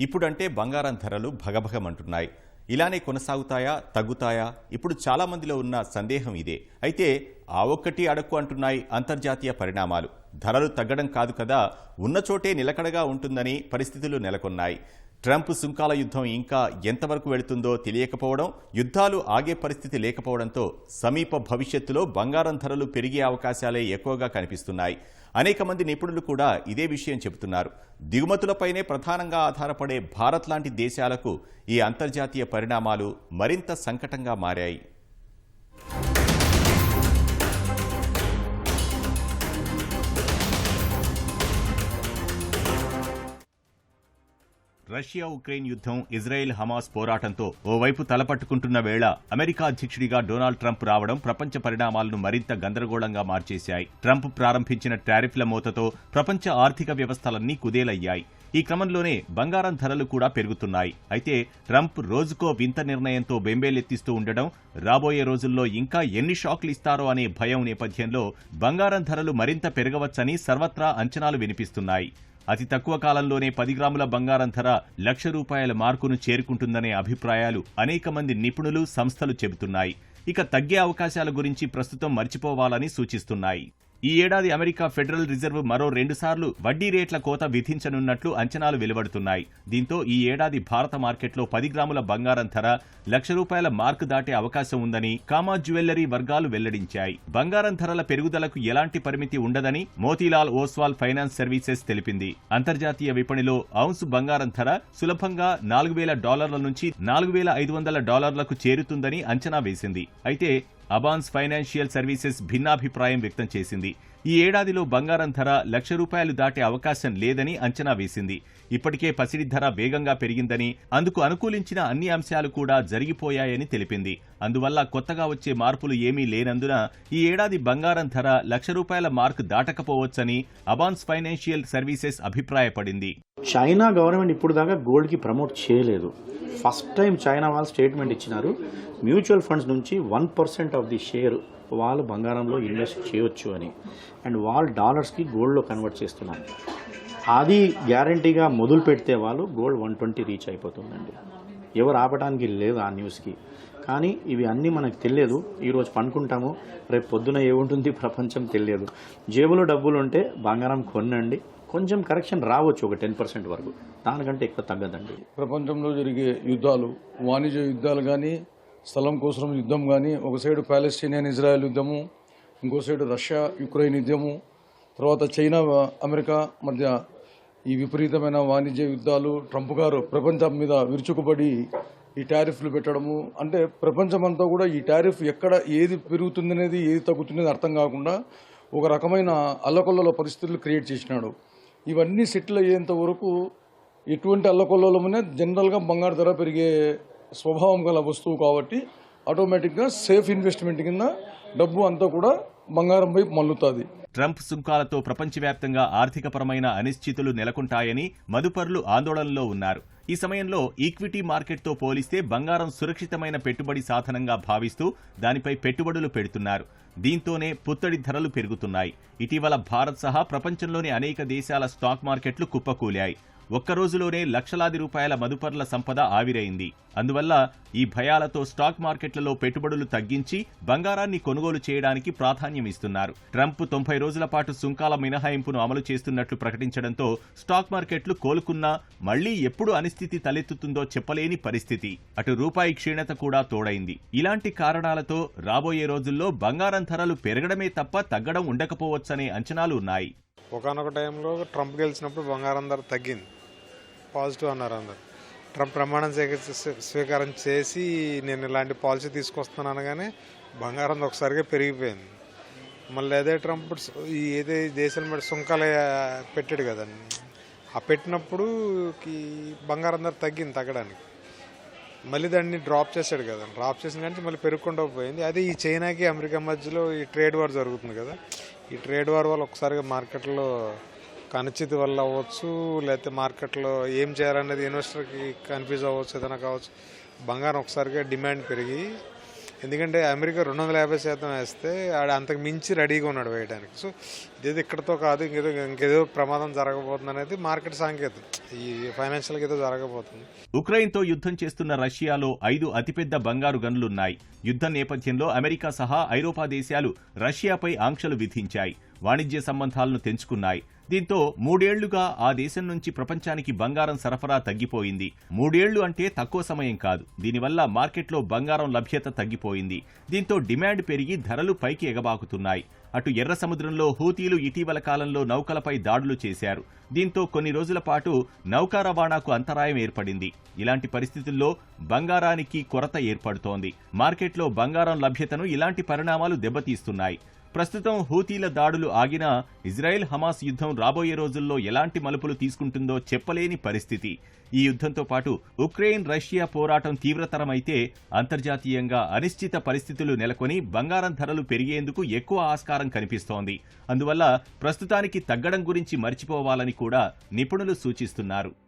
ఇప్పుడంటే బంగారం ధరలు భగభగమంటున్నాయి. ఇలానే కొనసాగుతాయా? తగ్గుతాయా? ఇప్పుడు చాలా మందిలో ఉన్న సందేహం ఇదే. అయితే ఆ ఒక్కటి అడక్కు అంటున్నాయి అంతర్జాతీయ పరిణామాలు. ధరలు తగ్గడం కాదు కదా ఉన్న చోటే నిలకడగా ఉంటుందని పరిస్థితులు నెలకొన్నాయి. ట్రంప్ సుంకాల యుద్ధం ఇంకా ఎంతవరకు వెళుతుందో తెలియకపోవడం యుద్ధాలు ఆగే పరిస్థితి లేకపోవడంతో సమీప భవిష్యత్తులో బంగారం ధరలు పెరిగే అవకాశాలే ఎక్కువగా కనిపిస్తున్నాయి. అనేక మంది నిపుణులు కూడా ఇదే విషయం చెబుతున్నారు. దిగుమతులపైనే ప్రధానంగా ఆధారపడే భారత్ లాంటి దేశాలకు ఈ అంతర్జాతీయ పరిణామాలు మరింత సంకటంగా మారాయి. రష్యా ఉక్రెయిన్ యుద్ధం ఇజ్రాయెల్ హమాస్ పోరాటంతో ఓవైపు తలపట్టుకుంటున్న వేళ అమెరికా అధ్యక్షుడిగా డొనాల్డ్ ట్రంప్ రావడం ప్రపంచ పరిణామాలను మరింత గందరగోళంగా మార్చేశాయి. ట్రంప్ ప్రారంభించిన టారిఫ్ల మూతతో ప్రపంచ ఆర్థిక వ్యవస్థలన్నీ కుదేలయ్యాయి. ఈ క్రమంలోనే బంగారం ధరలు కూడా పెరుగుతున్నాయి. అయితే ట్రంప్ రోజుకో వింత నిర్ణయంతో బెంబేలెత్తిస్తూ ఉండడం రాబోయే రోజుల్లో ఇంకా ఎన్ని షాక్లు ఇస్తారో అనే భయం నేపథ్యంలో బంగారం ధరలు మరింత పెరగవచ్చని సర్వత్రా అంచనాలు వినిపిస్తున్నాయి. అతి తక్కువ కాలంలోనే పది గ్రాముల బంగారం ధర లక్ష రూపాయల మార్కును చేరుకుంటుందనే అభిప్రాయాలు అనేక మంది నిపుణులు సంస్థలు చెబుతున్నాయి. ఇక తగ్గే అవకాశాల గురించి ప్రస్తుతం మర్చిపోవాలని సూచిస్తున్నాయి. ఈ ఏడాది అమెరికా ఫెడరల్ రిజర్వ్ మరో రెండుసార్లు వడ్డీ రేట్ల కోత విధించనున్నట్లు అంచనాలు వెలువడుతున్నాయి. దీంతో ఈ ఏడాది భారత మార్కెట్లో పది గ్రాముల బంగారం ధర లక్ష రూపాయల మార్కు దాటే అవకాశం ఉందని కామా జ్యువెల్లరీ వర్గాలు వెల్లడించాయి. బంగారం ధరల పెరుగుదలకు ఎలాంటి పరిమితి ఉండదని మోతీలాల్ ఓస్వాల్ ఫైనాన్స్ సర్వీసెస్ తెలిపింది. అంతర్జాతీయ విపణిలో ఔన్స్ బంగారం ధర సులభంగా నాలుగు వేల డాలర్ల నుంచి నాలుగు వేల ఐదు వందల డాలర్లకు చేరుతుందని అంచనా వేసింది. అయితే అబాన్స్ ఫైనాన్షియల్ సర్వీసెస్ భిన్నాభిప్రాయం వ్యక్తం చేసింది. ఈ ఏడాదిలో బంగారం ధర లక్ష రూపాయలు దాటే అవకాశం లేదని అంచనా వేసింది. ఇప్పటికే పసిడి ధర వేగంగా పెరిగిందని అందుకు అనుకూలించిన అన్ని అంశాలు కూడా జరిగిపోయాయని తెలిపింది. అందువల్ల కొత్తగా వచ్చే మార్పులు ఏమీ లేనందున ఈ ఏడాది బంగారం ధర లక్ష రూపాయల మార్క్ దాటకపోవచ్చని అబాన్స్ ఫైనాన్షియల్ సర్వీసెస్ అభిప్రాయపడింది. చైనా గవర్నమెంట్ ఇప్పుడు దాకా గోల్డ్కి ప్రమోట్ చేయలేదు. ఫస్ట్ టైం చైనా వాళ్ళు స్టేట్మెంట్ ఇచ్చినారు. మ్యూచువల్ ఫండ్స్ నుంచి one percent of the share వాళ్ళు బంగారంలో ఇన్వెస్ట్ చేయొచ్చు అని. అండ్ వాళ్ళు డాలర్స్కి గోల్డ్లో కన్వర్ట్ చేస్తున్నారు. అది గ్యారంటీగా మొదలు పెడితే వాళ్ళు గోల్డ్ వన్ ట్వంటీ రీచ్ అయిపోతుందండి. ఎవరు ఆపడానికి లేదు ఆ న్యూస్కి. కానీ ఇవి అన్నీ మనకు తెలియదు. ఈరోజు పండుకుంటాము. రేపు పొద్దున ఏముంటుంది? ప్రపంచం తెలియదు. జేబులో డబ్బులు ఉంటే బంగారం కొనండి. కొంచెం కరెక్షన్ రావచ్చు ఒక టెన్ పర్సెంట్ వరకు. దానికంటే ఎక్కువ తగ్గదండి. ప్రపంచంలో జరిగే యుద్ధాలు వాణిజ్య యుద్ధాలు కానీ స్థలం కోసం యుద్ధం కానీ ఒక సైడు ప్యాలెస్టీనియన్ ఇజ్రాయెల్ యుద్ధము ఇంకో సైడు రష్యా యుక్రెయిన్ యుద్ధము తర్వాత చైనా అమెరికా మధ్య ఈ విపరీతమైన వాణిజ్య యుద్ధాలు ట్రంప్ గారు ప్రపంచం మీద విరుచుకుపడి ఈ టారిఫ్లు పెట్టడము అంటే ప్రపంచమంతా కూడా ఈ టారిఫ్ ఎక్కడ ఏది పెరుగుతుంది అనేది ఏది తగ్గుతుందనేది అర్థం కాకుండా ఒక రకమైన అల్లకొల్లల పరిస్థితులు క్రియేట్ చేసినాడు. ఇవన్నీ సెటిల్ అయ్యేంత వరకు ఎటువంటి అల్లకొల్లలమునే జనరల్గా బంగారు ధర పెరిగే స్వభావం గల వస్తువు కాబట్టి ఆటోమేటిక్గా సేఫ్ ఇన్వెస్ట్మెంట్ కింద డబ్బు అంతా కూడా బంగారం వైపు మల్లుతుంది ట్రంప్ సుంకాలతో ప్రపంచవ్యాప్తంగా ఆర్థికపరమైన అనిశ్చితులు నెలకొంటాయని మదుపరులు ఆందోళనలో ఉన్నారు. ఈ సమయంలో ఈక్విటీ మార్కెట్తో పోలిస్తే బంగారం సురక్షితమైన పెట్టుబడి సాధనంగా భావిస్తూ దానిపై పెట్టుబడులు పెడుతున్నారు. దీంతోనే పుత్తడి ధరలు పెరుగుతున్నాయి. ఇటీవల భారత్ సహా ప్రపంచంలోని అనేక దేశాల స్టాక్ మార్కెట్లు కుప్పకూలాయి. ఒక్క రోజులోనే లక్షలాది రూపాయల మదుపర్ల సంపద ఆవిరైంది. అందువల్ల ఈ భయాలతో స్టాక్ మార్కెట్లలో పెట్టుబడులు తగ్గించి బంగారాన్ని కొనుగోలు చేయడానికి ప్రాధాన్యం ఇస్తున్నారు. ట్రంప్ తొంభై రోజుల పాటు సుంకాల మినహాయింపును అమలు చేస్తున్నట్లు ప్రకటించడంతో స్టాక్ మార్కెట్లు కోలుకున్నా మళ్ళీ ఎప్పుడు అనిస్థితి తలెత్తుతుందో చెప్పలేని పరిస్థితి. అటు రూపాయి క్షీణత కూడా తోడైంది. ఇలాంటి కారణాలతో రాబోయే రోజుల్లో బంగారం ధరలు పెరగడమే తప్ప తగ్గడం ఉండకపోవచ్చనే అంచనాలు ఉన్నాయి. ఒకనొక టైంలో ట్రంప్ గెలిచినప్పుడు బంగారం ధర తగ్గింది. పాజిటివ్ అన్నారు అందరు. ట్రంప్ ప్రమాణం స్వీకారం చేసి నేను ఇలాంటి పాలసీ తీసుకొస్తున్నాను అనగానే బంగారం ధర ఒకసారిగా పెరిగిపోయింది. మళ్ళీ అదే ట్రంప్ ఈ ఏదే దేశాల మీద సుంకాలు పెట్టాడు కదండి. ఆ పెట్టినప్పుడు బంగారం ధర తగ్గింది తగ్గడానికి. మళ్ళీ దాన్ని డ్రాప్ చేశాడు కదా డ్రాప్ చేసిన కానీ మళ్ళీ పెరుగుకుండా పోయింది. అదే ఈ చైనాకి అమెరికా మధ్యలో ఈ ట్రేడ్ వార్ జరుగుతుంది కదా. ఈ ట్రేడ్ వార్ వల్ల ఒకసారిగా మార్కెట్లో కనిచితి వల్ల అవ్వచ్చు లేకపోతే మార్కెట్లో ఏం చేయాలనేది ఇన్వెస్టర్కి కన్ఫ్యూజ్ అవ్వచ్చు ఏదైనా కావచ్చు. బంగారం ఒకసారిగా డిమాండ్ పెరిగి ఎందుకంటే అమెరికా రెండు వందల యాభై శాతం వేస్తే ఆడ అంతకు మించి రెడీగా ఉన్నాడు వేయడానికి సో ఇదేదో ఇక్కడతో కాదు ఇంకేదో ఇంకేదో ప్రమాదం జరగబోతుంది అనేది మార్కెట్ సాంకేతం. ఈ ఫైనాన్షియల్గా ఏదో జరగబోతుంది. ఉక్రెయిన్తో యుద్ధం చేస్తున్న రష్యాలో ఐదు అతిపెద్ద బంగారు గనులున్నాయి. యుద్ధం నేపథ్యంలో అమెరికా సహా ఐరోపా దేశాలు రష్యాపై ఆంక్షలు విధించాయి. వాణిజ్య సంబంధాలను తెంచుకున్నాయి. దీంతో మూడేళ్ళుగా ఆ దేశం నుంచి ప్రపంచానికి బంగారం సరఫరా తగ్గిపోయింది. మూడేళ్ళు అంటే తక్కువ సమయం కాదు. దీనివల్ల మార్కెట్లో బంగారం లభ్యత తగ్గిపోయింది. దీంతో డిమాండ్ పెరిగి ధరలు పైకి ఎగబాకుతున్నాయి. అటు ఎర్ర సముద్రంలో హూతీలు ఇటీవల కాలంలో నౌకలపై దాడులు చేశారు. దీంతో కొన్ని రోజుల పాటు నౌకా రవాణాకు అంతరాయం ఏర్పడింది. ఇలాంటి పరిస్థితుల్లో బంగారానికి కొరత ఏర్పడుతోంది. మార్కెట్లో బంగారం లభ్యతను ఇలాంటి పరిణామాలు దెబ్బతీస్తున్నాయి. ప్రస్తుతం హూతీల దాడులు ఆగినా ఇజ్రాయెల్ హమాస్ యుద్ధం రాబోయే రోజుల్లో ఎలాంటి మలుపులు తీసుకుంటుందో చెప్పలేని పరిస్థితి. ఈ యుద్ధంతో పాటు ఉక్రెయిన్ రష్యా పోరాటం తీవ్రతరమైతే అంతర్జాతీయంగా అనిశ్చిత పరిస్థితులు నెలకొని బంగారం ధరలు పెరిగేందుకు ఎక్కువ ఆస్కారం కనిపిస్తోంది. అందువల్ల ప్రస్తుతానికి తగ్గడం గురించి మర్చిపోవాలని కూడా నిపుణులు సూచిస్తున్నారు.